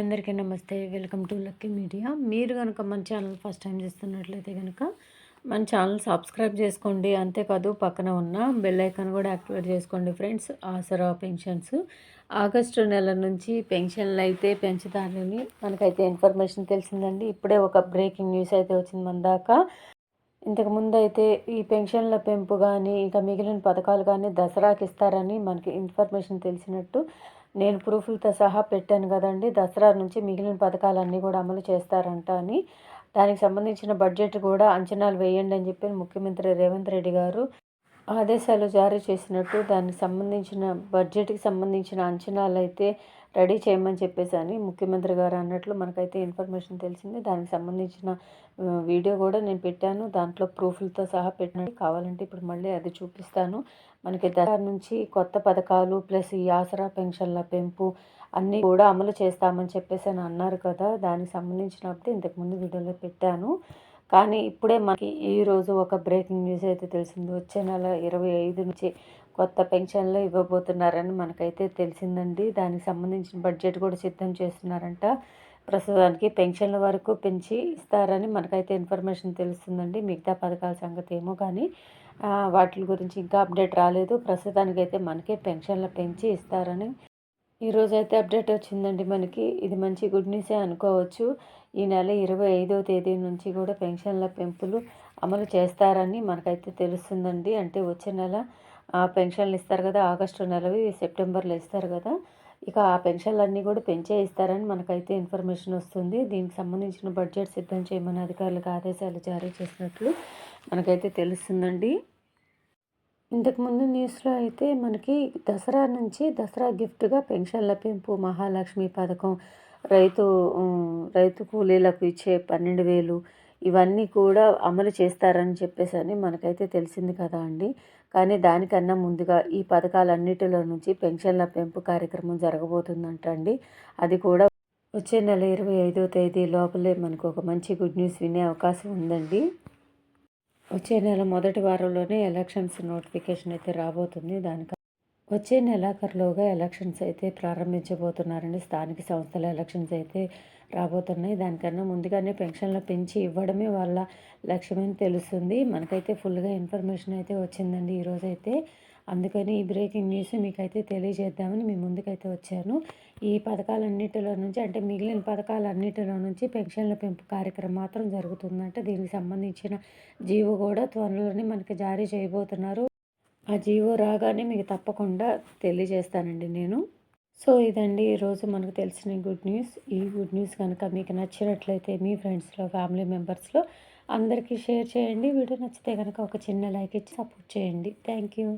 అందరికీ నమస్తే. Welcome to lucky media మీరు కనుక మన ఛానల్ ఫస్ట్ టైం చేస్తున్నట్లయితే కనుక మన ఛానల్ సబ్స్క్రైబ్ చేసుకోండి. అంతేకాదు పక్కన ఉన్న బెల్ ఐకాన్ కూడా యాక్టివేట్ చేసుకోండి ఫ్రెండ్స్ ఆసరా పెన్షన్స్ ఆగస్టు నెల నుంచి పెన్షన్లు అయితే పెంచుతారని మనకైతే ఇన్ఫర్మేషన్ తెలిసిందండి. ఇప్పుడే ఒక బ్రేకింగ్ న్యూస్ అయితే వచ్చింది మన దాకా. ఇంతకుముందు అయితే ఈ పెన్షన్ల పెంపు కానీ ఇంకా మిగిలిన పథకాలు కానీ దసరాకి ఇస్తారని మనకి ఇన్ఫర్మేషన్ తెలిసినట్టు నేను ప్రూఫ్లతో సహా పెట్టాను కదండి. దసరా నుంచి మిగిలిన పథకాలన్నీ కూడా అమలు చేస్తారంట అని. దానికి సంబంధించిన బడ్జెట్ కూడా అంచనాలు వేయండి అని చెప్పి ముఖ్యమంత్రి రేవంత్ రెడ్డి గారు. ఆదేశాలు జారీ చేసినట్టు దానికి సంబంధించిన బడ్జెట్కి సంబంధించిన అంచనాలు అయితే రెడీ చేయమని చెప్పేసి అని ముఖ్యమంత్రి గారు అన్నట్లు మనకైతే ఇన్ఫర్మేషన్ తెలిసింది. దానికి సంబంధించిన వీడియో కూడా నేను పెట్టాను. దాంట్లో ప్రూఫ్లతో సహా పెట్టినట్టు కావాలంటే ఇప్పుడు మళ్ళీ అది చూపిస్తాను. మనకి దగ్గర నుంచి కొత్త పథకాలు ప్లస్ ఈ ఆసరా పెన్షన్ల పెంపు అన్నీ కూడా అమలు చేస్తామని చెప్పేసి అని అన్నారు కదా. దానికి సంబంధించిన అప్డేట్ ఇంతకుముందు వీడియోలో పెట్టాను. కానీ ఇప్పుడే మనకి ఈరోజు ఒక బ్రేకింగ్ న్యూస్ అయితే తెలిసింది. వచ్చే నెల ఇరవై ఐదు నుంచి కొత్త పెన్షన్లు ఇవ్వబోతున్నారని మనకైతే తెలిసిందండి. దానికి సంబంధించిన బడ్జెట్ కూడా సిద్ధం చేస్తున్నారంట. ప్రస్తుతానికి పెన్షన్ల వరకు పెంచి ఇస్తారని మనకైతే ఇన్ఫర్మేషన్ తెలుస్తుందండి. మిగతా పథకాల సంగతి ఏమో కానీ వాటి గురించి ఇంకా అప్డేట్ రాలేదు. ప్రస్తుతానికి అయితే మనకే పెన్షన్లు పెంచి ఇస్తారని ఈరోజు అయితే అప్డేట్ వచ్చిందండి మనకి. ఇది మంచి గుడ్ న్యూసే అనుకోవచ్చు. ఈ నెల ఇరవై ఐదో తేదీ నుంచి కూడా పెన్షన్ల పెంపులు అమలు చేస్తారని మనకైతే తెలుస్తుందండి. అంటే వచ్చే నెల పెన్షన్లు ఇస్తారు కదా ఆగస్టు నెలవి సెప్టెంబర్లో ఇస్తారు కదా. ఇక ఆ పెన్షన్లన్నీ కూడా పెంచే ఇస్తారని మనకైతే ఇన్ఫర్మేషన్ వస్తుంది. దీనికి సంబంధించిన బడ్జెట్ సిద్ధం చేయమని అధికారులకు ఆదేశాలు జారీ చేసినట్లు మనకైతే తెలుస్తుందండి. ఇంతకుముందు న్యూస్లో అయితే మనకి దసరా నుంచి దసరా గిఫ్ట్గా పెన్షన్ల పెంపు మహాలక్ష్మి పథకం రైతు రైతు కూలీలకు ఇచ్చే పన్నెండు వేలు ఇవన్నీ కూడా అమలు చేస్తారని చెప్పేసి అని మనకైతే తెలిసింది కదా అండి. కానీ దానికన్నా ముందుగా ఈ పథకాలన్నిటిలో నుంచి పెన్షన్ల పెంపు కార్యక్రమం జరగబోతుందంట అండి అది కూడా వచ్చే నెల ఇరవై ఐదో తేదీ లోపలే మనకు ఒక మంచి గుడ్ న్యూస్ వినే అవకాశం ఉందండి. వచ్చే నెల మొదటి వారంలోనే ఎలక్షన్స్ నోటిఫికేషన్ అయితే రాబోతుంది. దానికి వచ్చే నెలాఖరులోగా ఎలక్షన్స్ అయితే ప్రారంభించబోతున్నారండి. స్థానిక సంస్థల ఎలక్షన్స్ అయితే రాబోతున్నాయి. దానికన్నా ముందుగానే పెన్షన్లు పెంచి ఇవ్వడమే వాళ్ళ లక్ష్యమని తెలుస్తుంది. మనకైతే ఫుల్గా ఇన్ఫర్మేషన్ అయితే వచ్చిందండి ఈరోజు అయితే అందుకని ఈ బ్రేకింగ్ న్యూస్ మీకైతే తెలియజేద్దామని మీ ముందుకైతే వచ్చాను. ఈ పథకాలన్నిటిలో నుంచి అంటే మిగిలిన పథకాలన్నిటిలో నుంచి పెన్షన్ల పెంపు కార్యక్రమం మాత్రం జరుగుతుందంటే దీనికి సంబంధించిన జీవో కూడా త్వరలోనే మనకి జారీ చేయబోతున్నారు. ఆ జీవో రాగానే మీకు తప్పకుండా తెలియజేస్తానండి నేను. సో ఇదండి ఈరోజు మనకు తెలిసిన గుడ్ న్యూస్. ఈ గుడ్ న్యూస్ కనుక మీకు నచ్చినట్లయితే మీ ఫ్రెండ్స్లో ఫ్యామిలీ మెంబర్స్లో అందరికీ షేర్ చేయండి. వీడియో నచ్చితే కనుక ఒక చిన్న లైక్ ఇచ్చి సపోర్ట్ చేయండి. Thank you.